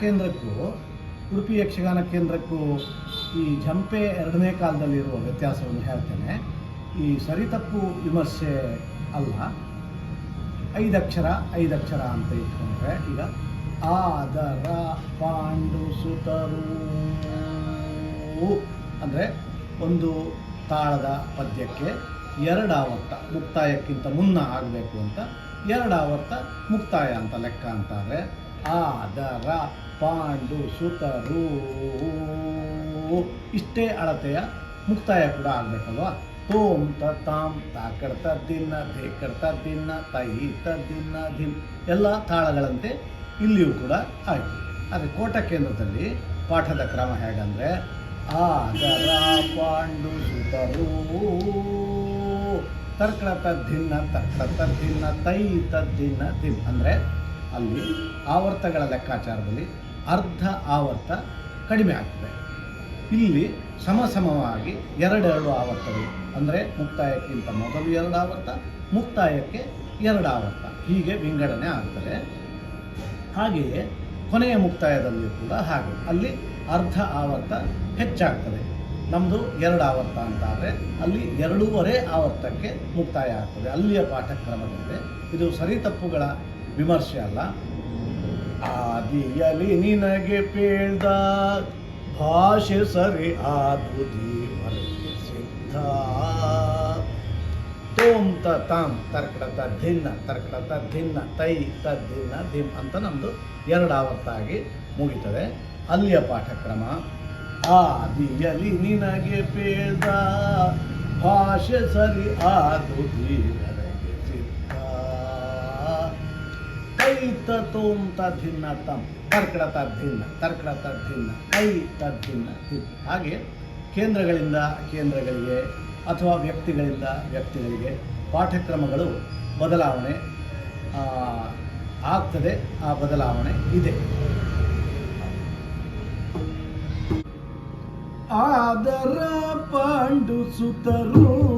ಕೇಂದ್ರಕ್ಕೂ, ಉಡುಪಿ ಯಕ್ಷಗಾನ ಕೇಂದ್ರಕ್ಕೂ ಈ ಜಂಪೆ ಎರಡನೇ ಕಾಲದಲ್ಲಿರುವ ವ್ಯತ್ಯಾಸವನ್ನು ಹೇಳ್ತೇನೆ. ಈ ಸರಿತಪ್ಪು ವಿಮರ್ಶೆ ಅಲ್ಲ. ಐದಕ್ಷರ ಐದಕ್ಷರ ಅಂತ ಇಟ್ಕೊಂಡ್ರೆ ಈಗ ಆದರ ಪಾಂಡು ಸುತರು ಅಂದರೆ ಒಂದು ತಾಳದ ಪದ್ಯಕ್ಕೆ ಎರಡಾವತ್ತ ಮುಕ್ತಾಯಕ್ಕಿಂತ ಮುನ್ನ ಆಗಬೇಕು ಅಂತ ಎರಡು ಆವರ್ತ ಮುಕ್ತಾಯ ಅಂತ ಲೆಕ್ಕ ಅಂತಾರೆ. ಆದರ ಪಾಂಡು ಸುತರು. ಇಷ್ಟೇ ಅಳತೆಯ ಮುಕ್ತಾಯ ಕೂಡ ಆಗಬೇಕಲ್ವಾ? ತೋಂ ತ ತಾಂ ದಿನ್ನ ಧೇ ಕಡ್ತ ದಿನ್ನ ತೈ ತ ದಿನ್ನ ದಿನ್ ಎಲ್ಲ ತಾಳಗಳಂತೆ ಇಲ್ಲಿಯೂ ಕೂಡ ಆಯಿತು. ಆದರೆ ಕೋಟ ಕೇಂದ್ರದಲ್ಲಿ ಪಾಠದ ಕ್ರಮ ಹೇಗಂದರೆ, ಆದರ ಪಾಂಡು ಸುತರು. ತರ್ಕಡ ತದ್ದಿನ್ನ ತರ್ಕಳ ತದ್ದಿನ್ನ ತೈ ತದ್ದಿನ್ನ ದಿನ್ ಅಂದರೆ ಅಲ್ಲಿ ಆವರ್ತಗಳ ಲೆಕ್ಕಾಚಾರದಲ್ಲಿ ಅರ್ಧ ಆವರ್ತ ಕಡಿಮೆ ಆಗ್ತದೆ. ಇಲ್ಲಿ ಸಮಸಮವಾಗಿ ಎರಡೆರಡು ಆವರ್ತಗಳು, ಅಂದರೆ ಮುಕ್ತಾಯಕ್ಕಿಂತ ಮೊದಲು ಎರಡು ಆವರ್ತ, ಮುಕ್ತಾಯಕ್ಕೆ ಎರಡು ಆವರ್ತ. ಹೀಗೆ ವಿಂಗಡಣೆ ಆಗ್ತದೆ. ಹಾಗೆಯೇ ಕೊನೆಯ ಮುಕ್ತಾಯದಲ್ಲಿ ಕೂಡ ಹಾಗೆ. ಅಲ್ಲಿ ಅರ್ಧ ಆವರ್ತ ಹೆಚ್ಚಾಗ್ತದೆ. ನಮ್ಮದು ಎರಡು ಆವರ್ತ ಅಂತ ಆದರೆ ಅಲ್ಲಿ ಎರಡೂವರೆ ಆವರ್ತಕ್ಕೆ ಮುಕ್ತಾಯ ಆಗ್ತದೆ. ಅಲ್ಲಿಯ ಪಾಠಕ್ರಮದಂತೆ. ಇದು ಸರಿ ತಪ್ಪುಗಳ ವಿಮರ್ಶೆ ಅಲ್ಲ. ಆದಿಯಲಿ ನಿನಗೆ ಪೇಳ್ದ ಭಾಷೆ ಸರಿ ಆದುದಿ ಸಿದ್ಧ. ತೋಂ ತ ತಾಮ್ ತರ್ಕಡ ತ ಧಿನ್ನ ತರ್ಕಡ ತ ಧಿನ್ನ, ತೈ ತ ಧಿನ್ನ, ಧಿಮ್ ಅಂತ ನಮ್ಮದು ಎರಡು ಆವರ್ತ ಆಗಿ ಮುಗಿತದೆ. ಅಲ್ಲಿಯ ಪಾಠಕ್ರಮ ಆದಿಯಲಿ ನಿನಗೆ ಪೇದ. ಭಾಷೆ ಸರಿ ಆದು ಮರೆಗೆ ಚಿತ್ತ ಕೈತ ತೋಂತ ಧಿನ್ನ ತಂ. ತರ್ಕಡ ತದ್ದಿನ್ನ ತರ್ಕಡ ತದ್ದಿನ್ನ ಕೈ ತದ್ದಿನ್ನ ತಿನ್ ಹಾಗೆ ಕೇಂದ್ರಗಳಿಂದ ಕೇಂದ್ರಗಳಿಗೆ ಅಥವಾ ವ್ಯಕ್ತಿಗಳಿಂದ ವ್ಯಕ್ತಿಗಳಿಗೆ ಪಾಠಕ್ರಮಗಳು ಬದಲಾವಣೆ ಆಗ್ತದೆ, ಆ ಬದಲಾವಣೆ ಇದೆ. ಆದರ ಪಾಂಡು ಸುತರು.